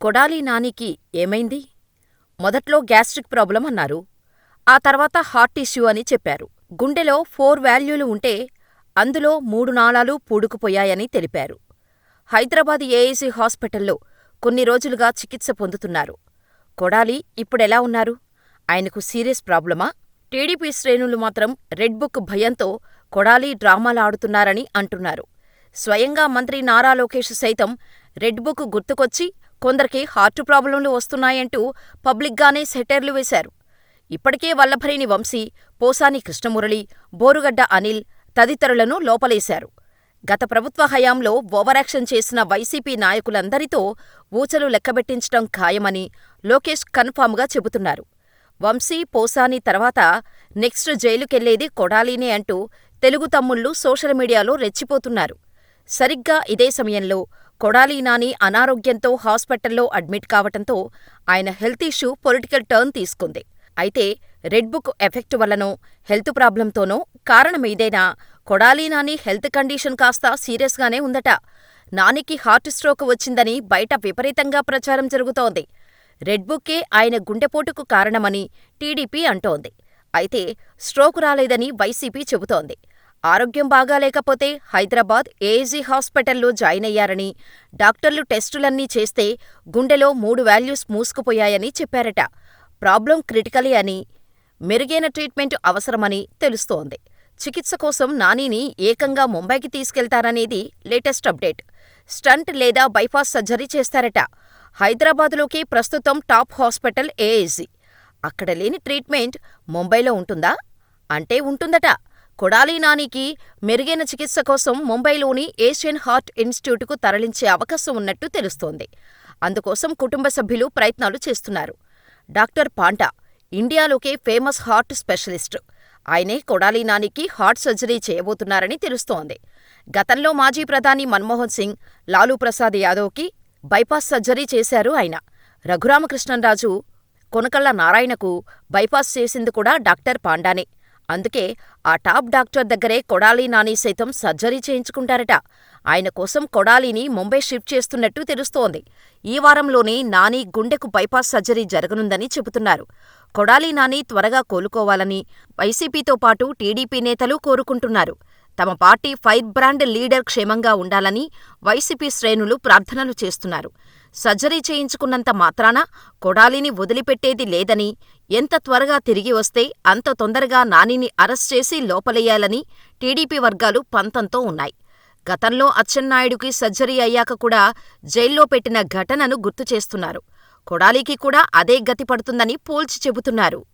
కొడాలి నానికి ఏమైంది? మొదట్లో గ్యాస్ట్రిక్ ప్రాబ్లం అన్నారు. ఆ తర్వాత హార్ట్ ఇష్యూ అని చెప్పారు. గుండెలో ఫోర్ వాల్యూలు ఉంటే అందులో మూడు నాళాలు పూడుకుపోయాయని తెలిపారు. హైదరాబాద్ ఏఐజీ హాస్పిటల్లో కొన్ని రోజులుగా చికిత్స పొందుతున్నారు. కొడాలి ఇప్పుడెలా ఉన్నారు? ఆయనకు సీరియస్ ప్రాబ్లమా? టీడీపీ శ్రేణులు మాత్రం రెడ్ బుక్ భయంతో కొడాలి డ్రామాలాడుతున్నారని అంటున్నారు. స్వయంగా మంత్రి నారా లోకేష్ సైతం రెడ్ బుక్ గుర్తుకొచ్చి కొందరికి హార్టు ప్రాబ్లంలు వస్తున్నాయంటూ పబ్లిక్గానే సెటైర్లు వేశారు. ఇప్పటికే వల్లభనేని వంశీ, పోసాని కృష్ణమురళి, బోరుగడ్డ అనిల్ తదితరులను లోపలేశారు. గత ప్రభుత్వ హయాంలో ఓవరాక్షన్ చేసిన వైసీపీ నాయకులందరితో ఊచలు లెక్కబెట్టించటం ఖాయమని లోకేష్ కన్ఫామ్గా చెబుతున్నారు. వంశీ, పోసాని తర్వాత నెక్స్ట్ జైలుకెళ్ళేది కొడాలినే అంటూ తెలుగు తమ్ముళ్ళు సోషల్ మీడియాలో రెచ్చిపోతున్నారు. సరిగ్గా ఇదే సమయంలో కొడాలి నాని అనారోగ్యంతో హాస్పిటల్లో అడ్మిట్ కావటంతో ఆయన హెల్త్ ఇష్యూ పొలిటికల్ టర్న్ తీసుకుంది. అయితే రెడ్ బుక్ ఎఫెక్ట్ వల్లనో, హెల్త్ ప్రాబ్లంతోనో కారణమేదైనా కొడాలి నాని హెల్త్ కండిషన్ కాస్త సీరియస్గానే ఉందట. నానికి హార్ట్ స్ట్రోక్ వచ్చిందని బయట విపరీతంగా ప్రచారం జరుగుతోంది. రెడ్ బుక్కే ఆయన గుండెపోటుకు కారణమని టీడీపీ అంటోంది. అయితే స్ట్రోక్ రాలేదని వైసీపీ చెబుతోంది. ఆరోగ్యం బాగాలేకపోతే హైదరాబాద్ ఏఐజీ హాస్పిటల్లో జాయిన్ అయ్యారని డాక్టర్లు టెస్టులన్నీ చేస్తే గుండెలో మూడు వాల్యూస్ మూసుకుపోయాయని చెప్పారట. ప్రాబ్లం క్రిటికలే అని, మెరుగైన ట్రీట్మెంట్ అవసరమని తెలుస్తోంది. చికిత్స కోసం నానిని ఏకంగా ముంబైకి తీసుకెళ్తారనేది లేటెస్ట్ అప్డేట్. స్టంట్ లేదా బైపాస్ సర్జరీ చేస్తారట. హైదరాబాదులోకి ప్రస్తుతం టాప్ హాస్పిటల్ ఏఐజీ. అక్కడ లేని ట్రీట్మెంట్ ముంబైలో ఉంటుందా? అంటే ఉంటుందట. కొడాలి నానికి మెరుగైన చికిత్స కోసం ముంబైలోని ఏషియన్ హార్ట్ ఇన్స్టిట్యూట్కు తరలించే అవకాశం ఉన్నట్టు తెలుస్తోంది. అందుకోసం కుటుంబ సభ్యులు ప్రయత్నాలు చేస్తున్నారు. డాక్టర్ పాంటా ఇండియాలోకే ఫేమస్ హార్ట్ స్పెషలిస్ట్. ఆయనే కొడాలి నానికి హార్ట్ సర్జరీ చేయబోతున్నారని తెలుస్తోంది. గతంలో మాజీ ప్రధాని మన్మోహన్ సింగ్, లాలూ ప్రసాద్ యాదవ్కి బైపాస్ సర్జరీ చేశారు ఆయన. రఘురామకృష్ణంరాజు, కొనకళ్ళ నారాయణకు బైపాస్ చేసింది కూడా డాక్టర్ పాండానే. అందుకే ఆ టాప్ డాక్టర్ దగ్గరే కొడాలి నాని సైతం సర్జరీ చేయించుకుంటారట. ఆయన కోసం కొడాలిని ముంబై షిఫ్ట్ చేస్తున్నట్టు తెలుస్తోంది. ఈ వారంలోనే నాని గుండెకు బైపాస్ సర్జరీ జరగనుందని చెబుతున్నారు. కొడాలి నాని త్వరగా కోలుకోవాలని వైసీపీతో పాటు టీడీపీ నేతలు కోరుకుంటున్నారు. తమ పార్టీ ఫైర్ బ్రాండ్ లీడర్ క్షేమంగా ఉండాలని వైసీపీ శ్రేణులు ప్రార్థనలు చేస్తున్నారు. సర్జరీ చేయించుకున్నంత మాత్రాన కొడాలిని వదిలిపెట్టేది లేదని, ఎంత త్వరగా తిరిగి వస్తే అంత తొందరగా నానిని అరెస్ట్ చేసి లోపలెయ్యాలని టీడీపీ వర్గాలు పంతంతో ఉన్నాయి. గతంలో అచ్చెన్నాయుడుకి సర్జరీ అయ్యాక కూడా జైల్లో పెట్టిన ఘటనను గుర్తుచేస్తున్నారు. కొడాలికి కూడా అదే గతి పడుతుందని పోల్చి చెబుతున్నారు.